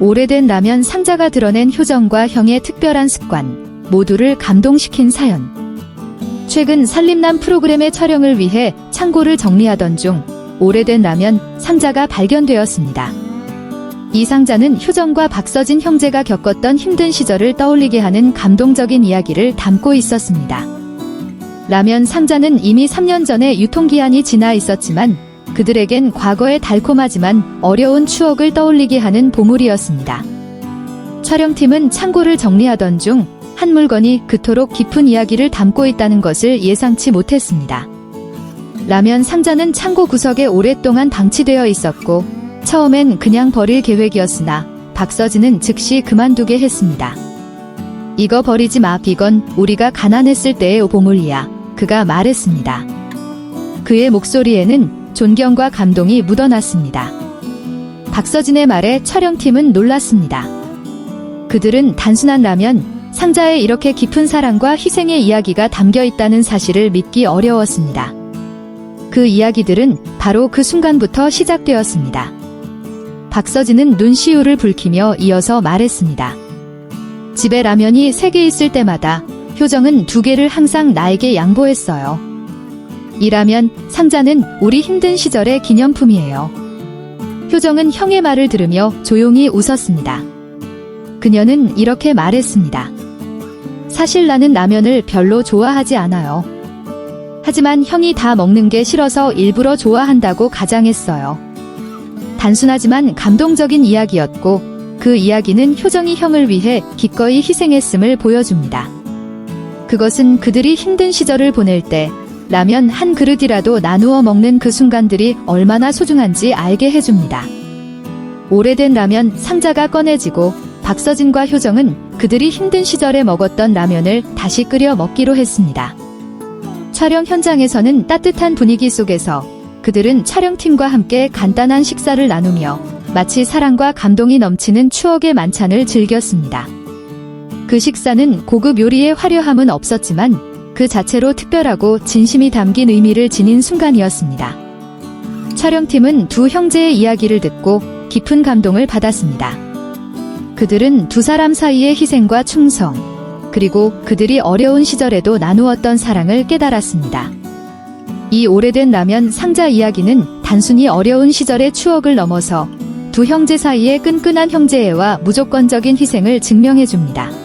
오래된 라면 상자가 드러낸 효정과 형의 특별한 습관, 모두를 감동시킨 사연. 최근 살림남 프로그램의 촬영을 위해 창고를 정리하던 중 오래된 라면 상자가 발견되었습니다. 이 상자는 효정과 박서진 형제가 겪었던 힘든 시절을 떠올리게 하는 감동적인 이야기를 담고 있었습니다. 라면 상자는 이미 3년 전에 유통기한이 지나 있었지만 그들에겐 과거의 달콤하지만 어려운 추억을 떠올리게 하는 보물이었습니다. 촬영팀은 창고를 정리하던 중 한 물건이 그토록 깊은 이야기를 담고 있다는 것을 예상치 못했습니다. 라면 상자는 창고 구석에 오랫동안 방치되어 있었고 처음엔 그냥 버릴 계획이었으나 박서진은 즉시 그만두게 했습니다. 이거 버리지 마, 이건 우리가 가난했을 때의 보물이야. 그가 말했습니다. 그의 목소리에는 존경과 감동이 묻어났습니다. 박서진의 말에 촬영팀은 놀랐습니다. 그들은 단순한 라면, 상자에 이렇게 깊은 사랑과 희생의 이야기가 담겨 있다는 사실을 믿기 어려웠습니다. 그 이야기들은 바로 그 순간부터 시작되었습니다. 박서진은 눈시울을 붉히며 이어서 말했습니다. 집에 라면이 세개 있을 때마다 효정은 두 개를 항상 나에게 양보했어요. 이 라면 상자는 우리 힘든 시절의 기념품이에요. 효정은 형의 말을 들으며 조용히 웃었습니다. 그녀는 이렇게 말했습니다. 사실 나는 라면을 별로 좋아하지 않아요. 하지만 형이 다 먹는 게 싫어서 일부러 좋아한다고 가장했어요. 단순하지만 감동적인 이야기였고 그 이야기는 효정이 형을 위해 기꺼이 희생했음을 보여줍니다. 그것은 그들이 힘든 시절을 보낼 때 라면 한 그릇이라도 나누어 먹는 그 순간들이 얼마나 소중한지 알게 해줍니다. 오래된 라면 상자가 꺼내지고 박서진과 효정은 그들이 힘든 시절에 먹었던 라면을 다시 끓여 먹기로 했습니다. 촬영 현장에서는 따뜻한 분위기 속에서 그들은 촬영팀과 함께 간단한 식사를 나누며 마치 사랑과 감동이 넘치는 추억의 만찬을 즐겼습니다. 그 식사는 고급 요리의 화려함은 없었지만 그 자체로 특별하고 진심이 담긴 의미를 지닌 순간이었습니다. 촬영팀은 두 형제의 이야기를 듣고 깊은 감동을 받았습니다. 그들은 두 사람 사이의 희생과 충성, 그리고 그들이 어려운 시절에도 나누었던 사랑을 깨달았습니다. 이 오래된 라면 상자 이야기는 단순히 어려운 시절의 추억을 넘어서 두 형제 사이의 끈끈한 형제애와 무조건적인 희생을 증명해 줍니다.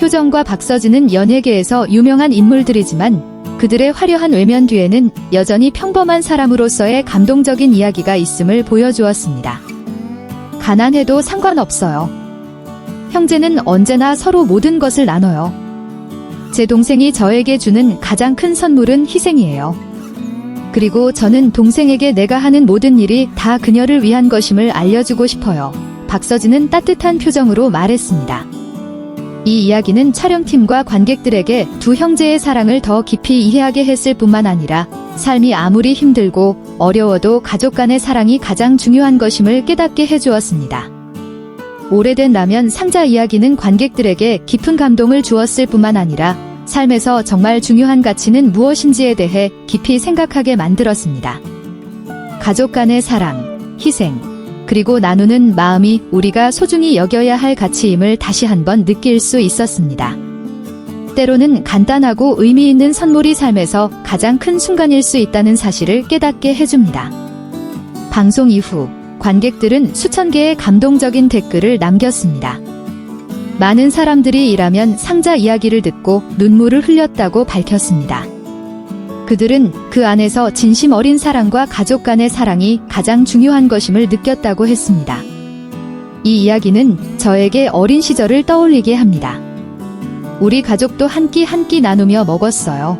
효정과 박서진은 연예계에서 유명한 인물들이지만 그들의 화려한 외면 뒤에는 여전히 평범한 사람으로서의 감동적인 이야기가 있음을 보여주었습니다. 가난해도 상관없어요. 형제는 언제나 서로 모든 것을 나눠요. 제 동생이 저에게 주는 가장 큰 선물은 희생이에요. 그리고 저는 동생에게 내가 하는 모든 일이 다 그녀를 위한 것임을 알려주고 싶어요. 박서진은 따뜻한 표정으로 말했습니다. 이 이야기는 촬영팀과 관객들에게 두 형제의 사랑을 더 깊이 이해하게 했을 뿐만 아니라 삶이 아무리 힘들고 어려워도 가족 간의 사랑이 가장 중요한 것임을 깨닫게 해주었습니다. 오래된 라면 상자 이야기는 관객들에게 깊은 감동을 주었을 뿐만 아니라 삶에서 정말 중요한 가치는 무엇인지에 대해 깊이 생각하게 만들었습니다. 가족 간의 사랑, 희생, 그리고 나누는 마음이 우리가 소중히 여겨야 할 가치임을 다시 한번 느낄 수 있었습니다. 때로는 간단하고 의미 있는 선물이 삶에서 가장 큰 순간일 수 있다는 사실을 깨닫게 해줍니다. 방송 이후 관객들은 수천 개의 감동적인 댓글을 남겼습니다. 많은 사람들이 이라면 상자 이야기를 듣고 눈물을 흘렸다고 밝혔습니다. 그들은 그 안에서 진심 어린 사랑과 가족 간의 사랑이 가장 중요한 것임을 느꼈다고 했습니다. 이 이야기는 저에게 어린 시절을 떠올리게 합니다. 우리 가족도 한 끼 한 끼 나누며 먹었어요.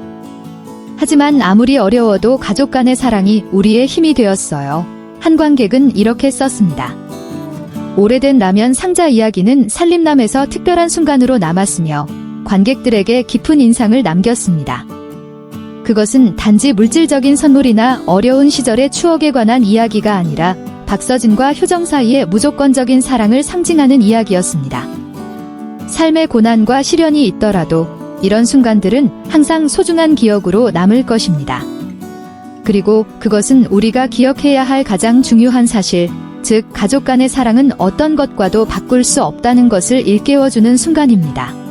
하지만 아무리 어려워도 가족 간의 사랑이 우리의 힘이 되었어요. 한 관객은 이렇게 썼습니다. 오래된 라면 상자 이야기는 살림남에서 특별한 순간으로 남았으며 관객들에게 깊은 인상을 남겼습니다. 그것은 단지 물질적인 선물이나 어려운 시절의 추억에 관한 이야기가 아니라 박서진과 효정 사이의 무조건적인 사랑을 상징하는 이야기였습니다. 삶의 고난과 시련이 있더라도 이런 순간들은 항상 소중한 기억으로 남을 것입니다. 그리고 그것은 우리가 기억해야 할 가장 중요한 사실, 즉 가족 간의 사랑은 어떤 것과도 바꿀 수 없다는 것을 일깨워주는 순간입니다.